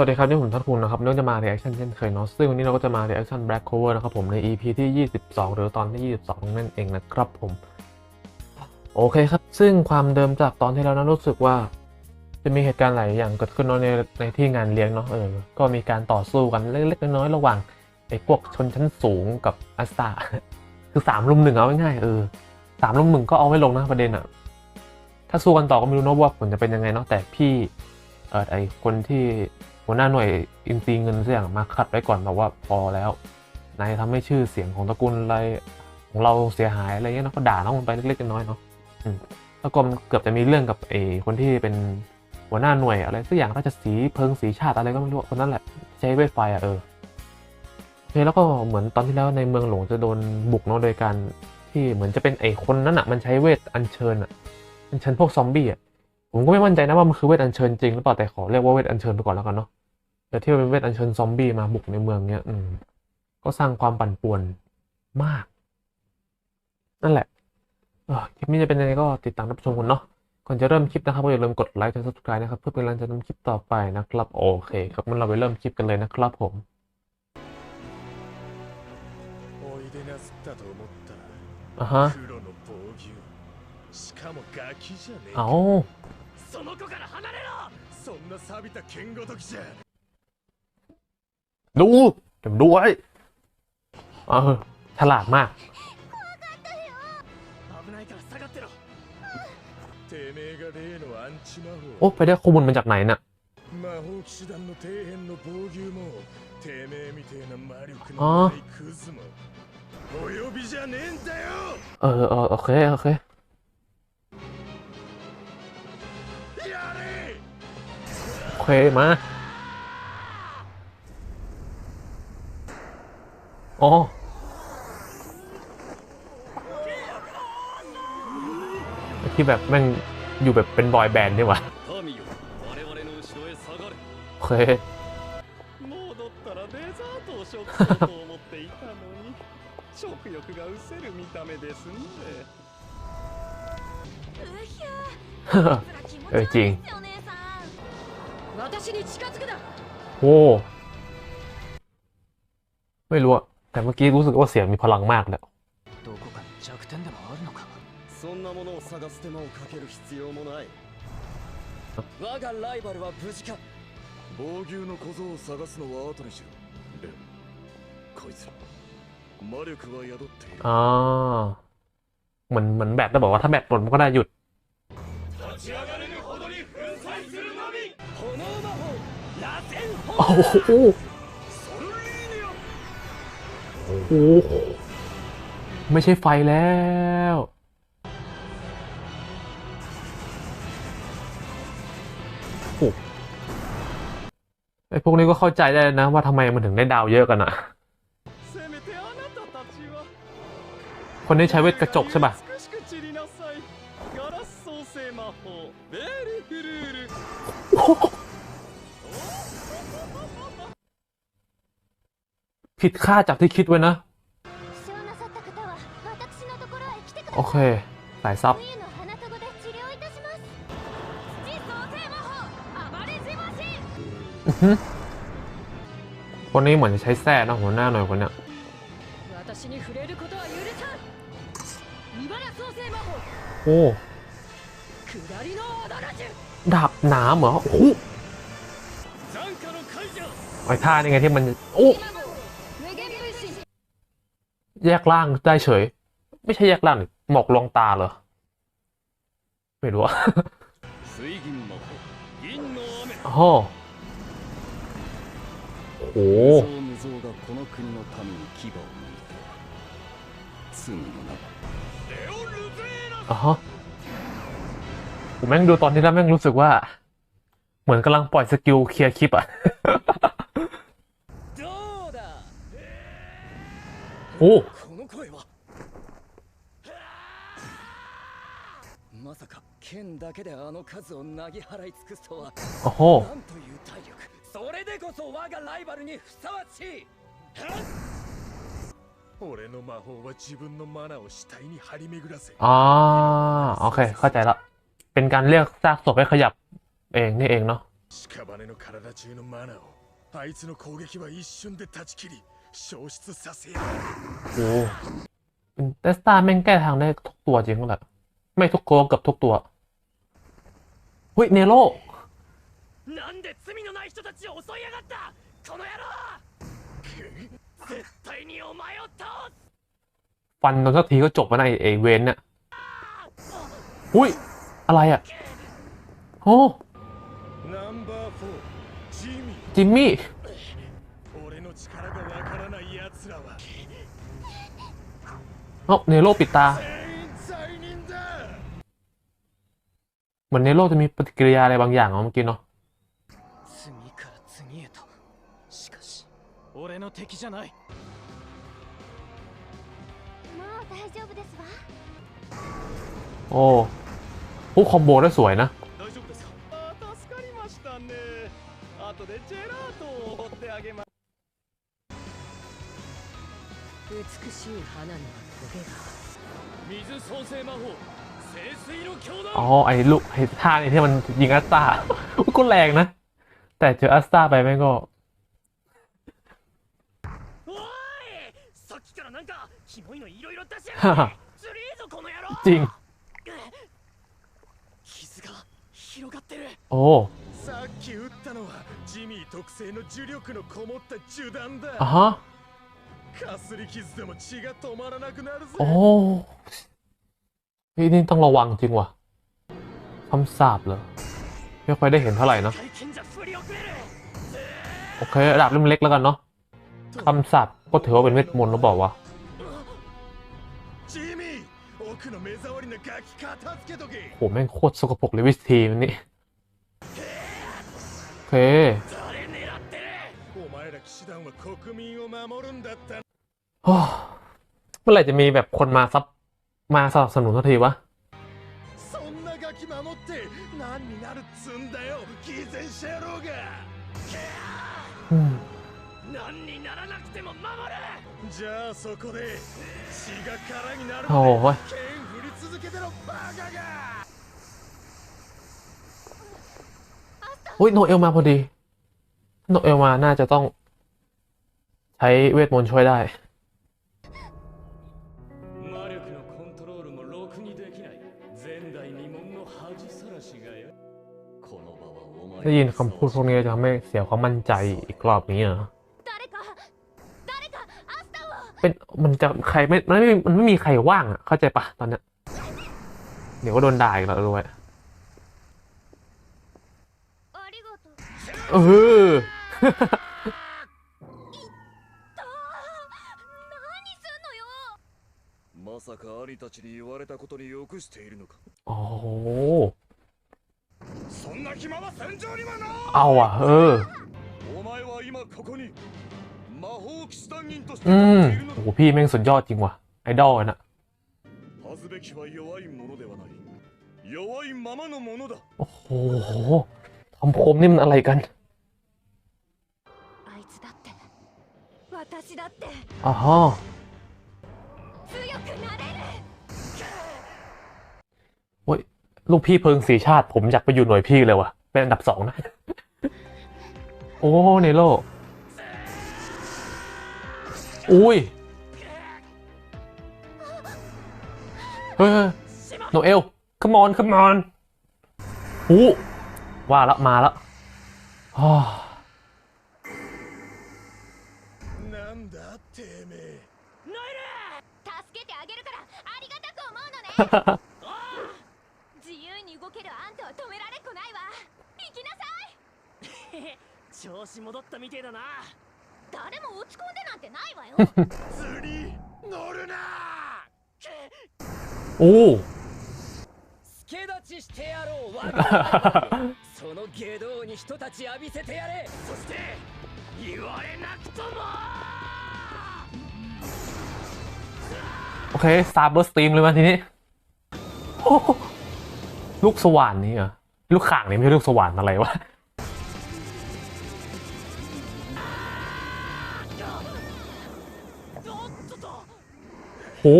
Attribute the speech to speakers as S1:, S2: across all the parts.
S1: สวัสดีครับนี่ผมทัศภูมินะครับเนื่องจะมา reaction เช่นเคยเนาะซึ่งวันนี้เราก็จะมา reaction black cover นะครับผมใน EP ที่ 22 หรือตอนที่ 22 นั่นเองนะครับผม โอเคครับ ซึ่งความเดิมจากตอนที่แล้วนะรู้สึกว่า จะมีเหตุการณ์หลายอย่างเกิดขึ้นเนาะในในที่งานเลี้ยงเนาะเออ ก็มีการต่อสู้กันเล็กๆน้อยๆระหว่างไอ้พวกชนชั้นสูงกับอาสตาคือสามลุมหนึ่งเอาง่ายๆเออสามลุมหนึ่งก็เอาไม่ลงนะประเด็นอะถ้าสู้กันต่อก็ไม่รู้เนะว่าผลจะเป็นยังไงเนาะแต่พี่เออไอคนที่ หัวหน้าหน่วยอินซีเงินเสียงมาขัดไว้ก่อนบอกว่าพอแล้วนายทำให้ชื่อเสียงของตระกูลอะไรของเราเสียหายอะไรเงี้ยเนาะก็ด่าน้องมันไปเล็กๆน้อยๆเนาะแล้วก็มันเกือบจะมีเรื่องกับไอคนที่เป็นหัวหน้าหน่วยอะไรสักอย่างราชสีเพิงสีชาติอะไรก็ไม่รู้คนนั้นแหละใช้เวทไฟอะเออโอเคแล้วก็เหมือนตอนที่แล้วในเมืองหลวงจะโดนบุกเนาะโดยการที่เหมือนจะเป็นไอคนนั้นอะมันใช้เวทอัญเชิญอะอัญเชิญพวกซอมบี้อะผมก็ไม่มั่นใจนะว่ามันคือเวทอัญเชิญจริงหรือเปล่าแต่ขอเรียกว่าเวทอัญเชิญไปก่อนแล้วกันเนาะ แต่ที่มันเป็นเวทอัญเชิญซอมบี้มาบุกในเมืองเนี้ย อืม ก็สร้างความปั่นป่วนมาก นั่นแหละเออคลิปนี้จะเป็นยังไงก็ติดตามรับชมกันเนาะก่อนจะเริ่มคลิปนะครับก็อย่าลืมกดไลค์และ subscribe นะครับ เพื่อเป็นกำลังใจทำคลิปต่อไปนะครับ โอเค ครับงั้นเราไปเริ่มคลิปกันเลยนะครับผม
S2: おいでなすったと思ったら
S1: อ่ะฮะ
S2: 黒の防御しかもガキじゃねえ
S1: เอา
S2: その子から離れろそんな錆びた剣ごときじゃ
S1: ดูเจำดูไว้เออฉลาดมากโอ้ไปได้ข้อมูลมาจากไหนน่ะ
S2: อ๋อ
S1: เออเออโอเคโอเคโอเคมา อ๋อ ที่แบบแม่งอยู่แบบเป็นบอยแบนด์นี่หวะ
S2: 神よ我々の後ろへ下がれ
S1: โอเค
S2: もうだったらデザートを食そうと思っていたのに食欲が失せる見た目ですんで
S3: うひゃ
S1: เออจริง
S3: ーお姉さん私に近づくな
S1: โอ้ไม่รู้อะ แต่เมื่อกี้รู้สึกว่าเสียงมีพลังมากเลย
S4: どこかに弱点でもあるのか
S2: そんなものを探す手間をかける必要もない我がライバルは無事か防御の小僧を探すのは後にしろレンこいつら魔力は宿っている
S1: อ่าเหมือนเหมือนแบตแล้วบอกว่าถ้าแบตหมดมันก็ได้หยุด
S2: 立ち上がれるほどに粉砕するのみ炎魔法螺旋
S1: โอ้โห
S2: ソルリーニア
S1: โอ้โหไม่ใช่ไฟแล้ว โอ้ไอพวกนี้ก็เข้าใจได้นะว่าทำไมมันถึงได้ดาวเยอะกันอะคนนี้ใช้เวทกระจกใช่ปะ
S2: โอ้
S1: ผิดค่าจากที่คิดไว้นะ โอเคสายซับคนนี้เหมือนจะใช้แซ่นะหัวหน้าหน่อยคนเนี้ยโอ้ดาบหนาเหรอโอ้ไอ้ท่านี่ไงที่มัน โอ้ แยกร่างได้เฉย ไม่ใช่แยกร่างหมอกลวงตาเหรอ ไม่รู้อะโอ้โหอ๋อผมแม่งดูตอนนี้แล้วแม่งรู้สึกว่า เหมือนกำลังปล่อยสกิลเคลียร์คลิปอะโอ้
S2: 声はまさか剣だけであの数をなぎ払い尽くすとは
S1: โอ้โห
S2: なんという体力それでこそ我がライバルにふさわしい俺の魔法は自分のマナを死体に張り巡らせ
S1: อ่าโอเค เข้าใจละ เป็นการเรียกซากศพให้ขยับ เองนี่เองเนาะ
S2: 屍の体中のマナをあいつの攻撃は一瞬で断ち切り 消失させや
S1: โอ้เตสตาแม่งแก้ทางได้ทุกตัวจริงแหละ ไม่ทุกตัวเกือบทุกตัวเฮ้ยเนโร
S4: なんで罪のない人たちを襲いやがったこの野郎絶対にお前を倒す
S1: ฟันโดนสักทีก็จบแล้วในะไอ้ไอเวนเนี่ยอุ้ย อะไรอ่ะ โอ้
S2: ナンバー4ジミー
S1: จิมมี่ เอ้าเนโรปิดตา
S2: 全員罪人だ
S1: เหมือนเนโรจะมีปฏิกิริยาอะไรบางอย่างอ่ะเมื่อกี้เนาะ
S4: 次から次へとしかし俺の敵じゃない
S3: もう大丈夫ですわ
S1: โอ้โหคอมโบได้สวยนะ
S2: 大丈夫ですかあ助かりましたね後でジェラートをおごってあげます
S5: 美しい花にはトゲが
S4: 水創生魔法聖水の強
S1: อ๋อ
S4: 弾
S1: ไอ้ลูกไอ้ท่านี่ที่มันยิงอัสตา ก็แรงนะ แต่เจออัสตาไปแม่งก็
S4: おいさっきからなんかキモいのいろいろ出しや
S1: はは
S4: がってずるいぞこの野郎
S1: จริง
S4: 傷が広がってる
S1: โอ้
S2: さっき撃ったのはジミー特製の呪力のこもった呪弾
S1: อ่ะ
S2: だ
S1: ฮะ
S2: かすり傷でも血が止まらなくなるぜ
S1: โอ้เฮ้ยนี่ต้องระวังจริงว่ะคำสาปเหรอ ไม่ค่อยได้เห็นเท่าไหร่เนอะ
S4: 大賢者振り遅れる
S1: โอเคระดับเล่มเล็กแล้วกันเนาะคำสาปก็ถือว่าเป็นเวทมนต์แล้วบอกว่า
S2: ジミー奥の目障りなガキ片付けとけ
S1: โหแม่งโคตรสกปรกเลยวิธีมันนี่โอเค เมื่อไหร่จะมีแบบคนมาซับมาสนับสนุนสักทีวะอืมโห
S2: ไอ้
S1: ยโนเอลมาพอดี โนเอลมาน่าจะต้อง ใช้เวทมนต์ช่วยได้ได้ยินคำพูดพวกนี้จะทำให้เสียความมั่นใจอีกรอบนี้เหรอเป็นมันจะใครไม่มันไม่มันไม่มีใครว่างอะเข้าใจปะตอนเนี้ยเดี๋ยวก็โดนด่าอีกแล้วด้วยเออ
S2: さか兄たちに言われたことによくしているのか
S1: โอ้โห
S2: そんな暇は戦場にはな
S1: เอาอ่ะ เออ
S2: お前は今ここに魔法騎士団員として
S1: อืม
S2: 立っているの
S1: โอ้
S2: だ
S1: โหพี่แม่งสุดยอดจริงว่ะ ไอดอลน่ะ
S2: 恥ずべきは弱いものではない弱いままのものだ
S1: โอ้โหคำคมนี่มันอะไรกัน
S3: あいつだって私だって
S1: อ๋อ
S3: 強くなれる
S1: โอ้ยลูกพี่เพิงสีชาติ ผมอยากไปอยู่หน่วยพี่เลยว่ะเป็นอันดับสองนะ โอ้เนโรอุ้ยเฮ้ยโนเอล come on come on อู้ว่าละมาละอ้า
S3: 自由に動けるあんたは止められっこないわ行きなさい
S4: イル調子戻ったみてえだな
S3: 誰も落ち込んでなんてないわよ
S2: 釣り乗るな
S1: โอ้
S4: 助立ちしてやろう我がその下道に人たち浴びせてやれそして言われなくとも
S1: โอเคซาเบอร์สตรีมเลยมาทีนี้โอ้โห ้。 ลูกสว่านนี่เหรอ ลูกข่างนี่ไม่ใช่ลูกสว่านอะไรวะ
S4: おっとと
S1: โอ้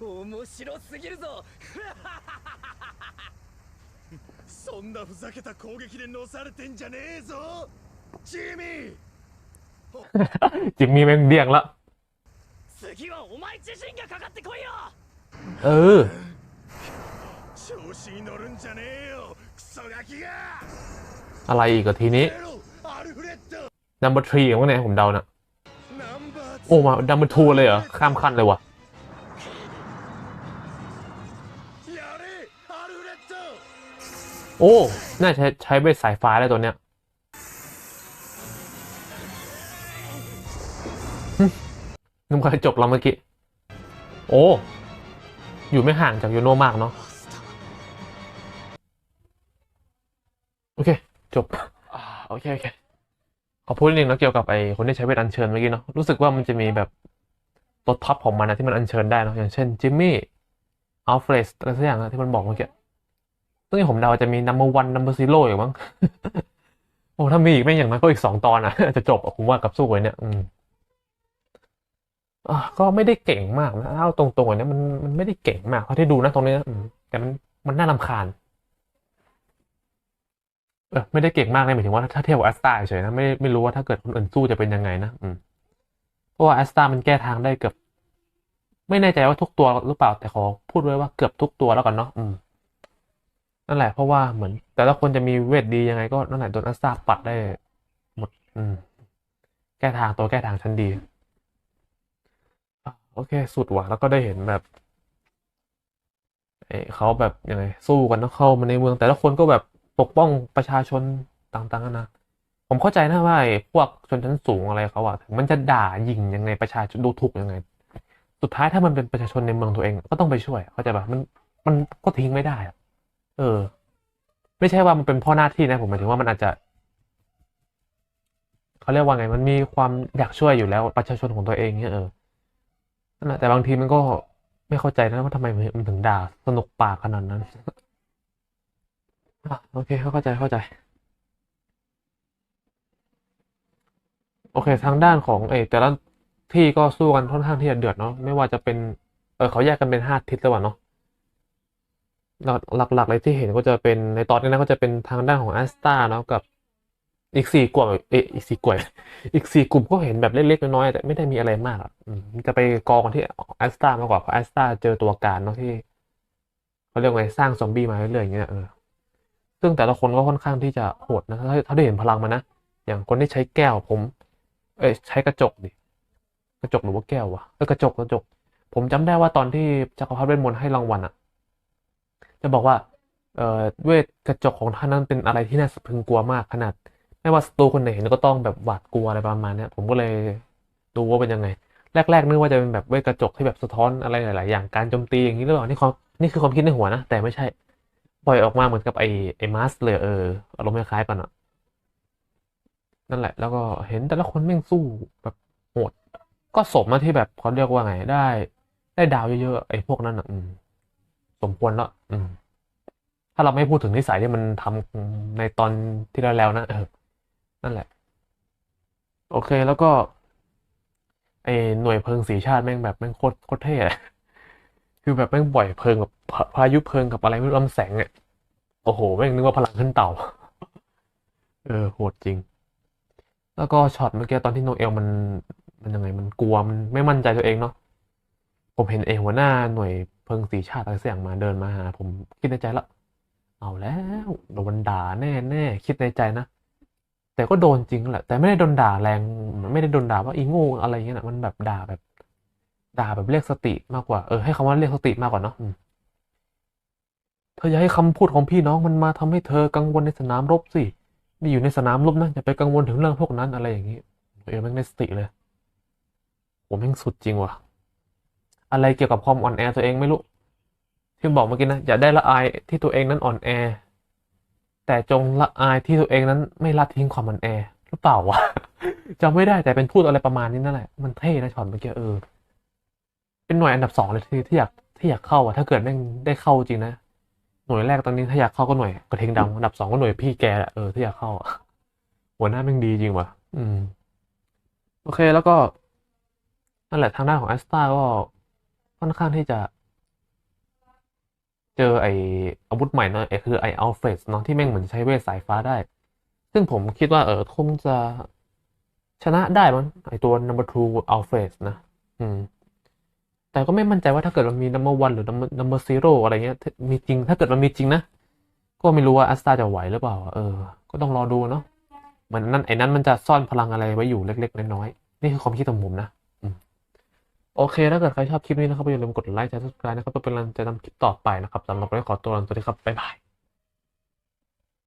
S4: 面白すぎるぞ
S2: そんなふざけた攻撃で乗されてんじゃねえぞジミー
S1: จิมมี่แม่งเดี่ยงละ
S4: 次はお前自身がかかってこいよ
S1: เอออะไรอีกกับทีนี้
S2: นัมเบอร์
S1: ทรีของไงผมเดานะโอ้มาดัมเบอร์ทูเลยเหรอ ข้ามขั้นเลยวะโอ้ น่าใช้ใช้เวสายฟ้าแล้วตัวเนี้ยนุ่มกระจแล้วเมื่อกี้ โอ้ อยู่ไม่ห่างจากยูโนมากเนาะโอเค จบอ่าโอเคโอเคขอพูดนิดนึงนะเกี่ยวกับไอ้คนที่ใช้เวทอัญเชิญเมื่อกี้เนาะรู้สึกว่ามันจะมีแบบตัวท็อปของมันนะที่มันอัญเชิญได้เนาะอย่างเช่นจิมมี่อัลเฟรดอะไรสักอย่างนะที่มันบอกเมื่อกี้ซึ่งผมเดาจะมี number one number zero อยู่มั้งโอ้ถ้ามีอีกไม่งอย่างนั้นก็อีกสองตอนอะจะจบอะผมว่ากับสู้ไว้เนี่ยอืมอะ ก็ไม่ได้เก่งมากนะถ้าเอาตรงๆอันเนี้มันมันไม่ได้เก่งมากเท่าที่ดูนะตรงนี้นะแต่มันมันน่ารำคาญเออไม่ได้เก่งมากเลยหมายถึงว่าถ้าเทียบกับแอสตาเฉยๆนะไม่ไม่รู้ว่าถ้าเกิดคนอื่นสู้จะเป็นยังไงนะอืมเพราะว่าแอสตามันแก้ทางได้เกือบ ไม่แน่ใจว่าทุกตัวหรือเปล่าแต่ขอพูดไว้ว่าเกือบทุกตัวแล้วกันเนาะอืมนั่นแหละเพราะว่าเหมือน แต่ละคนจะมีเวทดียังไงก็นั่นแหละโดนอัสตาปัดได้หมด อืม แก้ทางตัวแก้ทางชั้นดี โอเค สุดว่ะแล้วก็ได้เห็นแบบเอเขาแบบยังไงสู้กันเนอะเข้ามาในเมือง แต่ละคนก็แบบปกป้องประชาชนต่างๆนานะผมเข้าใจนะว่าพวกชนชั้นสูงอะไรเขาอะถึงมันจะด่ายิงยังไงประชาชนดูถูกยังไง สุดท้ายถ้ามันเป็นประชาชนในเมืองตัวเองก็ต้องไปช่วย เข้าใจปะมันมันก็ทิ้งไม่ได้อะเออ ไม่ใช่ว่ามันเป็นพ่อหน้าที่นะผมหมายถึงว่ามันอาจจะเขาเรียกว่าไง มันมีความอยากช่วยอยู่แล้วประชาชนของตัวเองเนี่ยเออ นั่นแหละแต่บางทีมันก็ไม่เข้าใจนะว่าทำไมมันถึงด่าสนุกปากขนาดนั้นอโอเคเข้าใจเข้าใจ โอเค ทางด้านของเออแต่ละที่ก็สู้กันค่อนข้างที่จะเดือดเนาะไม่ว่าจะเป็น เออเขาแยกกันเป็นห้าทิศแล้ววะเนาะหลักหลักๆเลยที่เห็นก็จะเป็นในตอนนี้นะก็จะเป็นทางด้านของแอสตาเนาะกับ อีกสี่กลุ่มเอยอีกสี่กลุ่มอีกสี่กลุ่มก็เห็นแบบเล็กๆน้อยๆแต่ไม่ได้มีอะไรมากอะอืมจะไปกองที่แอสตามากกว่าเพราะแอสตาเจอตัวการเนาะที่เขาเรียกว่าไงสร้างซอมบี้มาเรื่อยๆอย่างเงี้ยเออซึ่งแต่ละคนก็ค่อนข้างที่จะโหดนะถ้าถ้าได้เห็นพลังมันนะอย่างคนที่ใช้แก้วผม เอ้ยใช้กระจกดิกระจกหรือว่าแก้ววะเออกระจกกระจก ผมจำได้ว่าตอนที่จักรพรรดิเวทมนต์ให้รางวัลอะ จะบอกว่า เอ่อเวทกระจกของท่านนั้นเป็นอะไรที่น่าสะพรึงกลัวมากขนาด ไม่ว่าศัตรูคนไหนเห็นก็ต้องแบบหวาดกลัวอะไรประมาณนี้ผมก็เลยดูว่าเป็นยังไง แรกๆนึกว่าจะเป็นแบบเวทกระจกที่แบบสะท้อนอะไรหลาย ๆ อย่างการโจมตีอย่างนี้หรือเปล่านี่ความนี่คือความคิดในหัวนะ แต่ไม่ใช่ ปล่อยออกมาเหมือนกับไอ้ไอ้มาสเลยเอออารมณ์คล้ายๆกันอะนั่นแหละ แล้วก็เห็นแต่ละคนแม่งสู้แบบโหดก็สมมาที่แบบเขาเรียกว่าไงได้ ได้ดาวเยอะๆไอ้พวกนั้นอะอืมสมควรแล้วอืม ถ้าเราไม่พูดถึงนิสัยที่มันทำในตอนที่แล้วๆนะเออ นั่นแหละ โอเคแล้วก็ไอหน่วยเพลิงสีชาติแม่งแบบแม่งโคตรโคตรเท่อะคือแบบแม่งปล่อยเพลิงกับพายุเพลิงกับอะไรไม่รู้ลำแสงอะโอ้โหแม่งนึกว่าพลังขึ้นเต่า เออโหดจริง แล้วก็ช็อตเมื่อกี้ตอนที่โนเอลมันมันยังไงมันกลัวมันไม่มั่นใจตัวเองเนาะผมเห็นเอหัวหน้าหน่วยเพิงสีชาติอะไรสักอย่างมาเดินมาหาผมคิดในใจละเอาแล้วโดนด่าแน่แน่คิดในใจนะ แต่ก็โดนจริงแหละ แต่ไม่ได้โดนด่าแรง ไม่ได้โดนด่าว่าอีโง่อะไรเงี้ยนะมันแบบด่าแบบ ด่าแบบเรียกสติมากกว่า เออให้คำว่าเรียกสติมากกว่าเนาะเธออย่าให้คำพูดของพี่น้องมันมาทำให้เธอกังวลในสนามรบสินี่อยู่ในสนามรบนะอย่าไปกังวลถึงเรื่องพวกนั้นอะไรอย่างนี้ เออแม่งได้สติเลยผมแม่งสุดจริงว่ะ อะไรเกี่ยวกับความอ่อนแอตัวเองไม่รู้ที่บอกเมื่อกี้นะอย่าได้ละอายที่ตัวเองนั้นอ่อนแอ แต่จงละอายที่ตัวเองนั้นไม่ละทิ้งความอ่อนแอหรือเปล่าวะจำไม่ได้แต่เป็นพูดอะไรประมาณนี้นั่นแหละ มันเท่นะช็อตเมื่อกี้เออ เป็นหน่วยอันดับสองเลยที่ที่อยากที่อยากเข้าอะถ้าเกิดแม่งได้เข้าจริงนะหน่วยแรกตอนนี้ถ้าอยากเข้าก็หน่วยกระเทงดำอันดับสองก็หน่วยพี่แกแหละเออที่อยากเข้าหัวหน้าแม่งดีจริงว่ะอืม โอเคแล้วก็นั่นแหละทางด้านของแอสตาก็ค่อนข้างที่จะ เจอไออาวุธใหม่เนะไอคือไออัลเฟสเนาะที่แม่งเหมือนใช้เวทสายฟ้าได้ ซึ่งผมคิดว่าเออคงจะชนะได้มั้งไอตัว number two Alphas นะ อืม แต่ก็ไม่มั่นใจว่าถ้าเกิดมันมี number one หรือ number number zero อะไรเงี้ย มีจริง ถ้าเกิดมันมีจริงนะ ก็ไม่รู้ว่าอัสตาจะไหวหรือเปล่า เออ ก็ต้องรอดูเนาะเหมือนนั่นไอ้นั้นมันจะซ่อนพลังอะไรไว้อยู่เล็ก ๆ น้อยๆนี่คือความคิดของผมนะ โอเค ถ้าเกิดใครชอบคลิปนี้นะครับอย่าลืมกดไลค์แชร์ subscribe นะครับเพื่อเป็นกำลังใจทำคลิปต่อไปนะครับสำหรับวันนี้ขอตัวลาไปก่อนสวัสดีครับ บ๊ายบาย